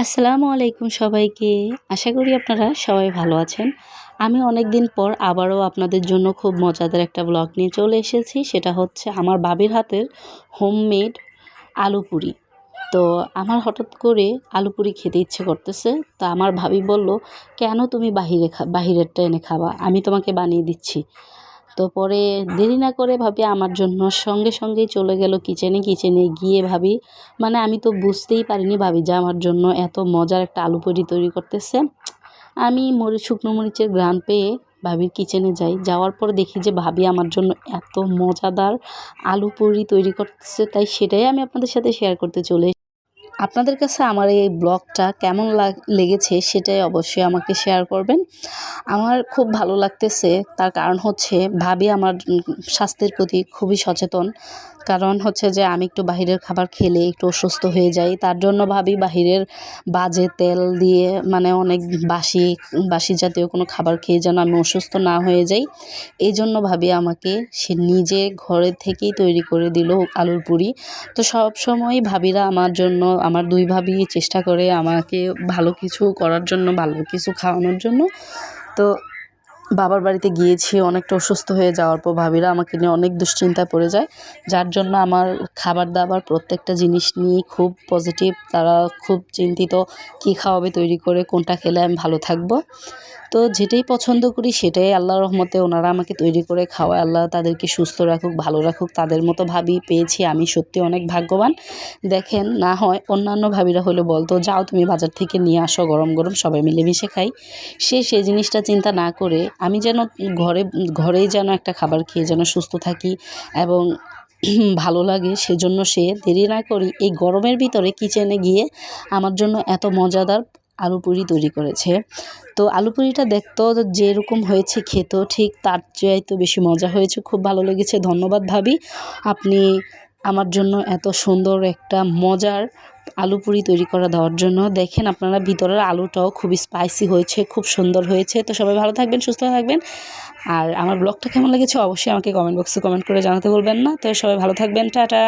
আসসালামু আলাইকুম সবাইকে। আশা করি আপনারা সবাই ভালো আছেন। আমি অনেক দিন পর আবারও আপনাদের জন্য খুব মজাদার একটা ব্লগ নিয়ে চলে এসেছি। সেটা হচ্ছে আমার বাবির হাতের হোমমেড আলু পুরি। তো আমার হঠাৎ করে আলু পুরি খেতে ইচ্ছে করতেছে। তা আমার ভাবি বলল, কেন তুমি বাহিরে খা, বাহিরেরটা এনে খাবা? আমি তোমাকে বানিয়ে দিচ্ছি। তো পরে দেরি না করে ভাবি আমার জন্য সঙ্গে সঙ্গেই চলে গেল কিচেনে কিচেনে গিয়ে ভাবি মানে আমি তো বুঝতেই পারিনি ভাবি যে আমার জন্য এত মজার একটা আলু পুরি তৈরি করতেছে। আমি মরিচ, শুকনো মরিচের গ্রান পেয়ে ভাবির কিচেনে যাই। যাওয়ার পর দেখি যে ভাবি আমার জন্য এত মজাদার আলু পুরি তৈরি করতেছে, তাই সেটাই আমি আপনাদের সাথে শেয়ার করতে চলে আপনাদের কাছে আমার এই ব্লগটা কেমন লেগেছে সেটাই অবশ্যই আমাকে শেয়ার করবেন। আমার খুব ভালো লাগতেছে। তার কারণ হচ্ছে ভাবি আমার স্বাস্থ্যের প্রতি খুবই সচেতন। কারণ হচ্ছে যে আমি একটু বাহিরের খাবার খেলে একটু অসুস্থ হয়ে যাই। তার জন্য ভাবি বাহিরের বাজে তেল দিয়ে মানে অনেক বাসি বাসি জাতীয় কোনো খাবার খেয়ে যেন আমি অসুস্থ না হয়ে যাই। এই জন্য ভাবি আমাকে সে নিজে ঘরে থেকেই তৈরি করে দিল আলুর পুরি। তো সব সময় ভাবিরা আমার জন্য, আমার দুই ভাবি চেষ্টা করে আমাকে ভালো কিছু করার জন্য, ভালো কিছু খাওয়ানোর জন্য। তো বাবার বাড়িতে গিয়েছি, অনেকটা অসুস্থ হয়ে যাওয়ার পর ভাবিরা আমাকে নিয়ে অনেক দুশ্চিন্তায় পড়ে যায়, যার জন্য আমার খাবার দাবার প্রত্যেকটা জিনিস নিয়ে খুব পজিটিভ তারা খুব চিন্তিত, কী খাওয়াবে, তৈরি করে কোনটা খেলে আমি ভালো থাকব। তো যেটাই পছন্দ করি সেটাই আল্লাহ রহমতে ওনারা আমাকে তৈরি করে খাওয়ায়, আল্লাহ তাদেরকে সুস্থ রাখুক, ভালো রাখুক, তাদের মতো ভাবি পেয়েছি, আমি সত্যি অনেক ভাগ্যবান। দেখেন, না হয় অন্যান্য ভাবিরা হলে বলতো, যাও তুমি বাজার থেকে নিয়ে আসো গরম গরম সবাই মিলেমিশে খাই। সে সেই জিনিসটা চিন্তা না করে আমি যেন ঘরে, ঘরেই যেন একটা খাবার খেয়ে যেন সুস্থ থাকি এবং ভালো লাগে, সেজন্য সে দেরি না করি এই গরমের ভিতরে কিচেনে গিয়ে আমার জন্য এত মজাদার আলু পুরি তৈরি করেছে। তো আলু পুরিটা দেখতেও যেরকম হয়েছে খেতেও ঠিক তার চেয়ে তো বেশি মজা হয়েছে, খুব ভালো লেগেছে। ধন্যবাদ ভাবি, আপনি আমার জন্য এত সুন্দর একটা মজার আলু পুরি তৈরি করা দেওয়ার জন্য। দেখেন আপনারা, ভিতরের আলুটাও খুবই স্পাইসি হয়েছে, খুব সুন্দর হয়েছে। তো সবাই ভালো থাকবেন, সুস্থ থাকবেন। আর আমার ব্লগটা কেমন লেগেছে অবশ্যই আমাকে কমেন্ট বক্সে কমেন্ট করে জানাতে বলবেন না। তো সবাই ভালো থাকবেন, টাটা।